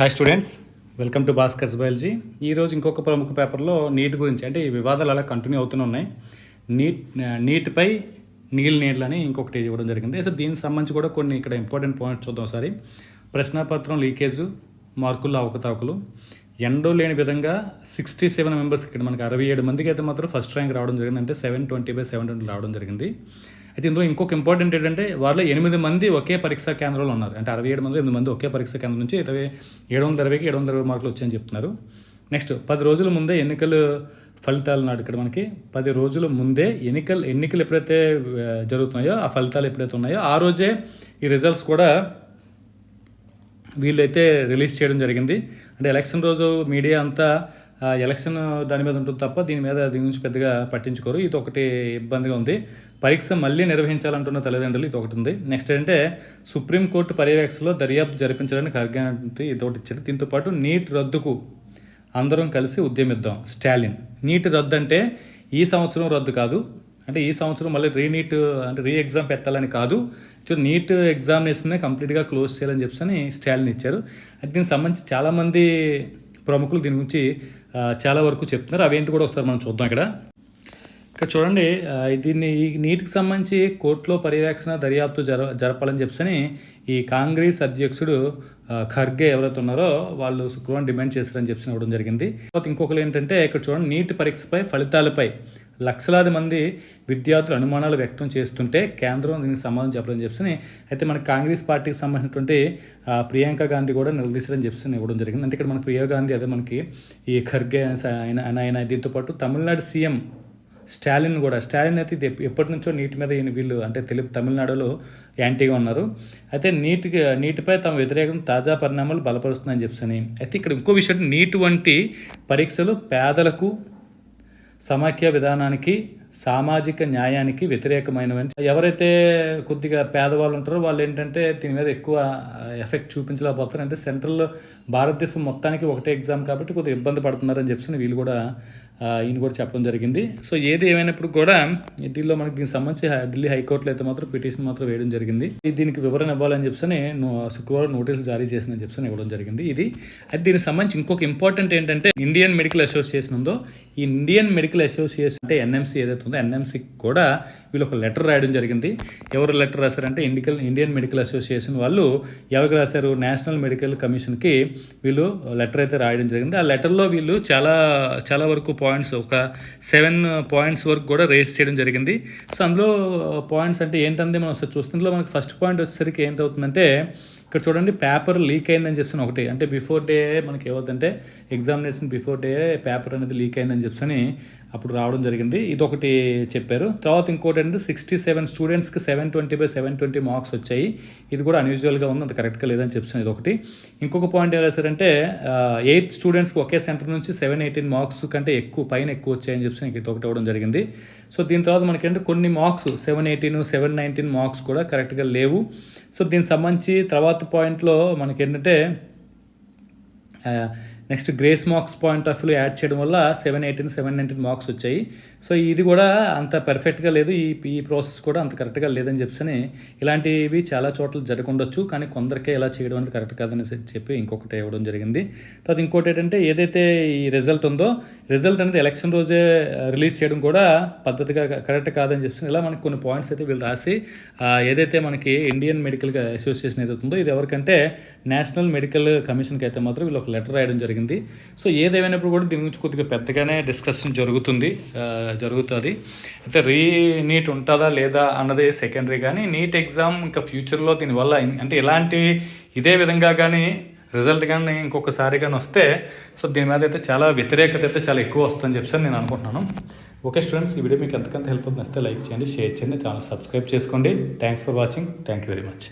Hi students welcome to Bhaskar's biology ఈరోజు ఇంకొక ప్రముఖ పేపర్లో నీట్ గురించి అంటే ఈ వివాదాలు అలా కంటిన్యూ అవుతూనే ఉన్నాయి. నీట్ నీటిపై నీళ్ళు నీళ్ళు అని ఇంకొకటి ఇవ్వడం జరిగింది. సో దీనికి సంబంధించి కూడా కొన్ని ఇక్కడ ఇంపార్టెంట్ పాయింట్స్ చూద్దాం ఒకసారి. ప్రశ్నపత్రం లీకేజు మార్కుల్లో అవకతవకలు. ఎండో లేని విధంగా సిక్స్టీ సెవెన్ మెంబర్స్ ఇక్కడ మనకి అరవై ఏడు మందికి అయితే మాత్రం ఫస్ట్ ర్యాంక్ రావడం జరిగింది. అంటే seven twenty by seven twenty రావడం జరిగింది. అయితే ఇందులో ఇంకొక ఇంపార్టెంట్ ఏంటంటే వాళ్ళు ఎనిమిది మంది ఒకే పరీక్షా కేంద్రంలో ఉన్నారు. అంటే అరవై ఏడు మంది ఎనిమిది మంది ఒకే పరీక్షా కేంద్రం నుంచి ఇరవై ఏడు వందల ఇరవైకి ఏడు వందల ఇరవై మార్కులు వచ్చాయని చెప్తున్నారు. నెక్స్ట్ పది రోజుల ముందే ఎన్నికలు ఫలితాలు నాడు ఇక్కడ మనకి పది రోజుల ముందే ఎన్నికలు ఎన్నికలు ఎప్పుడైతే జరుగుతున్నాయో ఆ ఫలితాలు ఎప్పుడైతే ఉన్నాయో ఆ రోజే ఈ రిజల్ట్స్ కూడా వీళ్ళైతే రిలీజ్ చేయడం జరిగింది. అంటే ఎలక్షన్ రోజు మీడియా అంతా ఎలక్షన్ దాని మీద ఉంటుంది తప్ప దీని మీద దీని గురించి పెద్దగా పట్టించుకోరు. ఇది ఒకటి ఇబ్బందిగా ఉంది. పరీక్ష మళ్ళీ నిర్వహించాలంటున్న తల్లిదండ్రులు ఇది ఒకటి ఉంది. నెక్స్ట్ ఏంటంటే సుప్రీంకోర్టు పర్యవేక్షణలో దర్యాప్తు జరిపించడానికి ఖర్గే అంటే ఇది ఒకటి ఇచ్చారు. దీంతో పాటు నీట్ రద్దుకు అందరం కలిసి ఉద్యమిద్దాం. స్టాలిన్. నీట్ రద్దు అంటే ఈ సంవత్సరం రద్దు కాదు. అంటే ఈ సంవత్సరం మళ్ళీ రీనీట్ అంటే రీ ఎగ్జామ్ పెట్టాలని కాదు. సో నీట్ ఎగ్జామినేషన్ కంప్లీట్గా క్లోజ్ చేయాలని చెప్పని స్టాలిన్ ఇచ్చారు. దీనికి సంబంధించి చాలామంది ప్రముఖులు దీని గురించి చాలా వరకు చెప్తున్నారు. అవేంటి కూడా ఒకసారి మనం చూద్దాం ఇక్కడ. ఇక్కడ చూడండి దీన్ని ఈ నీటికి సంబంధించి కోర్టులో పర్యవేక్షణ దర్యాప్తు జర జరపాలని చెప్పని ఈ కాంగ్రెస్ అధ్యక్షుడు ఖర్గే ఎవరైతే ఉన్నారో వాళ్ళు శుక్రవారం డిమాండ్ చేశారని చెప్పి ఇవ్వడం జరిగింది. తర్వాత ఇంకొకరు ఏంటంటే ఇక్కడ చూడండి నీటి పరీక్షపై ఫలితాలపై లక్షలాది మంది విద్యార్థులు అనుమానాలు వ్యక్తం చేస్తుంటే కేంద్రం దీనికి సమాధానం చెప్పడం చెప్పని అయితే మన కాంగ్రెస్ పార్టీకి సంబంధించినటువంటి ప్రియాంక గాంధీ కూడా నిలదీశారని చెప్పి ఇవ్వడం జరిగింది. అంటే ఇక్కడ మన ప్రియా గాంధీ అదే మనకి ఈ ఖర్గే ఆయన ఆయన- ఆయన దీంతో పాటు తమిళనాడు సీఎం స్టాలిన్ కూడా స్టాలిన్ అయితే ఇది ఎప్పటి నుంచో నీటి మీద ఈయన వీళ్ళు అంటే తెలుగు తమిళనాడులో యాంటీగా ఉన్నారు. అయితే నీటికి నీటిపై తమ వ్యతిరేకం తాజా పరిణామాలు బలపరుస్తుందని చెప్పని అయితే ఇక్కడ ఇంకో విషయం నీటి వంటి పరీక్షలు పేదలకు సమాఖ్య విధానానికి సామాజిక న్యాయానికి వ్యతిరేకమైనవని ఎవరైతే కొద్దిగా పేదవాళ్ళు ఉంటారో వాళ్ళు ఏంటంటే దీని మీద ఎక్కువ ఎఫెక్ట్ చూపించలేకపోతారు అంటే సెంట్రల్ భారతదేశం మొత్తానికి ఒకటే ఎగ్జామ్ కాబట్టి కొద్దిగా ఇబ్బంది పడుతున్నారని చెప్పి వీళ్ళు కూడా ఈయన కూడా చెప్పడం జరిగింది. సో ఏది ఏమైనప్పుడు కూడా దీనిలో మనకి దీనికి సంబంధించి ఢిల్లీ హైకోర్టులో అయితే మాత్రం పిటిషన్ మాత్రం వేయడం జరిగింది. దీనికి వివరణ ఇవ్వాలని చెప్పని శుక్రవారం నోటీసులు జారీ చేసిందని చెప్పని ఇవ్వడం జరిగింది. ఇది అది దీనికి సంబంధించి ఇంకొక ఇంపార్టెంట్ ఏంటంటే ఇండియన్ మెడికల్ అసోసియేషన్ ఉందో ఈ ఇండియన్ మెడికల్ అసోసియేషన్ అంటే ఎన్ఎంసీ ఏదైతే ఉందో ఎన్ఎంసీకి కూడా వీళ్ళు ఒక లెటర్ రాయడం జరిగింది. ఎవరు లెటర్ రాశారంటే ఇండికల్ ఇండియన్ మెడికల్ అసోసియేషన్ వాళ్ళు ఎవరికి రాశారు? నేషనల్ మెడికల్ కమిషన్కి వీళ్ళు లెటర్ అయితే రాయడం జరిగింది. ఆ లెటర్లో వీళ్ళు చాలా చాలా వరకు పాయింట్స్ ఒక సెవెన్ పాయింట్స్ వరకు కూడా రేస్ చేయడం జరిగింది. సో అందులో పాయింట్స్ అంటే ఏంటంటే మనం ఒకసారి చూస్తుందో మనకి ఫస్ట్ పాయింట్ వచ్చేసరికి ఏంటవుతుందంటే ఇక్కడ చూడండి పేపర్ లీక్ అయిందని చెప్పి ఒకటి. అంటే బిఫోర్ డే మనకి ఏమవుతుందంటే ఎగ్జామినేషన్ బిఫోర్ డే పేపర్ అనేది లీక్ అయిందని చెప్పని అప్పుడు రావడం జరిగింది. ఇది ఒకటి చెప్పారు. తర్వాత ఇంకోటి అంటే సిక్స్టీ సెవెన్ స్టూడెంట్స్కి seven twenty by seven twenty marks వచ్చాయి. ఇది కూడా అన్యూజువల్గా ఉంది. అంత కరెక్ట్గా లేదని చెప్తున్నాను ఇది ఒకటి ఇంకొక పాయింట్ ఏం రాశారంటే ఎయిత్ స్టూడెంట్స్కి ఒకే సెంటర్ నుంచి సెవెన్ ఎయిటీన్ మార్క్స్ కంటే ఎక్కువ పైన ఎక్కువ వచ్చాయని చెప్పి ఇది ఒకటి అవ్వడం జరిగింది. సో దీని తర్వాత మనకేంటే కొన్ని marks seven eighteen seven nineteen marks కూడా కరెక్ట్గా లేవు. సో దీనికి సంబంధించి తర్వాత పాయింట్లో మనకేంటంటే next grace marks point of వ్యూలో యాడ్ చేయడం వల్ల seven eighteen seven nineteen marks వచ్చాయి. సో ఇది కూడా అంత పర్ఫెక్ట్గా లేదు. ఈ ఈ ప్రాసెస్ కూడా అంత కరెక్ట్గా లేదని చెప్పని ఇలాంటివి చాలా చోట్ల జరగకుండొచ్చు. కానీ కొందరికే ఇలా చేయడం అనేది కరెక్ట్ కాదని చెప్పి ఇంకొకటి ఇవ్వడం జరిగింది. తర్వాత ఇంకోటి ఏంటంటే ఏదైతే ఈ రిజల్ట్ ఉందో రిజల్ట్ అనేది ఎలక్షన్ రోజే రిలీజ్ చేయడం కూడా పద్ధతిగా కరెక్ట్ కాదని చెప్పి ఇలా మనకి కొన్ని పాయింట్స్ అయితే వీళ్ళు రాసి ఏదైతే మనకి ఇండియన్ మెడికల్ అసోసియేషన్ ఏదైతే ఉందో ఇది ఎవరికంటే నేషనల్ మెడికల్ కమిషన్కి అయితే మాత్రం వీళ్ళు ఒక లెటర్ రాయడం జరిగింది. సో ఏదేమైనప్పుడు కూడా దీని గురించి కొద్దిగా పెద్దగానే డిస్కషన్ జరుగుతుంది. జరుగుతుంది. అయితే రీ నీట్ ఉంటుందా లేదా అన్నది సెకండరీ. కానీ నీట్ ఎగ్జామ్ ఇంకా ఫ్యూచర్లో దీనివల్ల అంటే ఇలాంటి ఇదే విధంగా కానీ రిజల్ట్ కానీ ఇంకొకసారి కానీ వస్తే సో దీని మీద అయితే చాలా వ్యతిరేకత అయితే చాలా ఎక్కువ వస్తుందని చెప్పి నేను అనుకుంటున్నాను. ఓకే స్టూడెంట్స్ ఈ వీడియో మీకు ఎంతకంత హెల్ప్ అవుతుంది వస్తే లైక్ చేయండి షేర్ చేయండి ఛానల్ సబ్స్క్రైబ్ చేసుకోండి. Thanks for watching. Thank you very much.